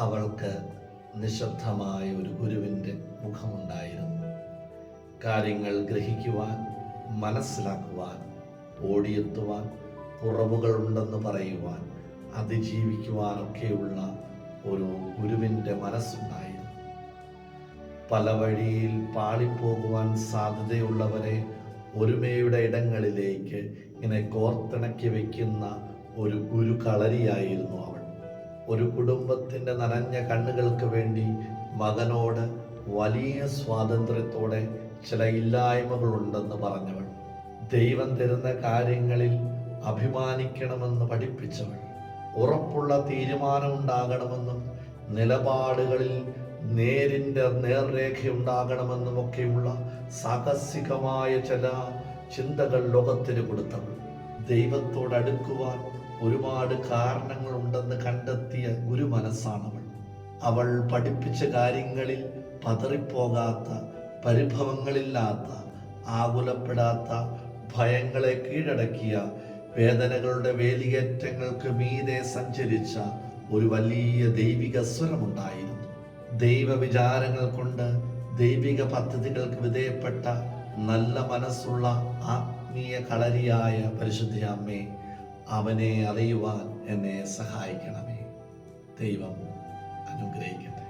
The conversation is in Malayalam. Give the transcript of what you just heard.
അവൾക്ക് നിശബ്ദമായ ഒരു ഗുരുവിന്റെ മുഖമുണ്ടായിരുന്നു. കാര്യങ്ങൾ ഗ്രഹിക്കുവാൻ മനസ്സിലാക്കുവാൻ ഓടിയെത്തുവാൻ കുറവുകളുണ്ടെന്ന് പറയുവാൻ അതിജീവിക്കുവാനൊക്കെയുള്ള ഒരു ഗുരുവിന്റെ മനസ്സുണ്ടായിരുന്നു. പല വഴിയിൽ പാളിപ്പോകുവാൻ സാധ്യതയുള്ളവരെ ഒരുമയുടെ ഇടങ്ങളിലേക്ക് ഇങ്ങനെ കോർത്തിണക്കി വയ്ക്കുന്ന ഒരു ഗുരു കളരിയായിരുന്നു അവൾ. ഒരു കുടുംബത്തിന്റെ നനഞ്ഞ കണ്ണുകൾക്ക് വേണ്ടി മകനോട് വലിയ സ്വാതന്ത്ര്യത്തോടെ ചില ഇല്ലായ്മകളുണ്ടെന്ന് പറഞ്ഞവൾ. ദൈവം തരുന്ന കാര്യങ്ങളിൽ അഭിമാനിക്കണമെന്ന് പഠിപ്പിച്ചവൾ. ഉറപ്പുള്ള തീരുമാനമുണ്ടാകണമെന്നും നിലപാടുകളിൽ നേരിന്റെ നേർരേഖയുണ്ടാകണമെന്നുമൊക്കെയുള്ള സാഹസികമായ ചില ചിന്തകൾ ലോകത്തിന് കൊടുത്തവൾ. ദൈവത്തോട് അടുക്കുവാൻ ഒരുപാട് കാരണങ്ങളുണ്ടെന്ന് കണ്ടെത്തിയ ഗുരു മനസ്സാണവൾ അവൾ പഠിപ്പിച്ച കാര്യങ്ങളിൽ പതറിപ്പോകാത്ത പരിഭവങ്ങളില്ലാത്ത ആകുലപ്പെടാത്ത ഭയങ്ങളെ കീഴടക്കിയ വേദനകളുടെ വേലിയേറ്റങ്ങൾക്ക് മീതെ സഞ്ചരിച്ച ഒരു വലിയ ദൈവിക സ്വരമുണ്ടായിരുന്നു. ദൈവ വിചാരങ്ങൾ കൊണ്ട് ദൈവിക പദ്ധതികൾക്ക് വിധേയപ്പെട്ട നല്ല മനസ്സുള്ള ആത്മീയ കളരിയായ പരിശുദ്ധ അമ്മേ അവനെ അറിയുവാൻ എന്നെ സഹായിക്കണമേ. ദൈവം അനുഗ്രഹിക്കട്ടെ.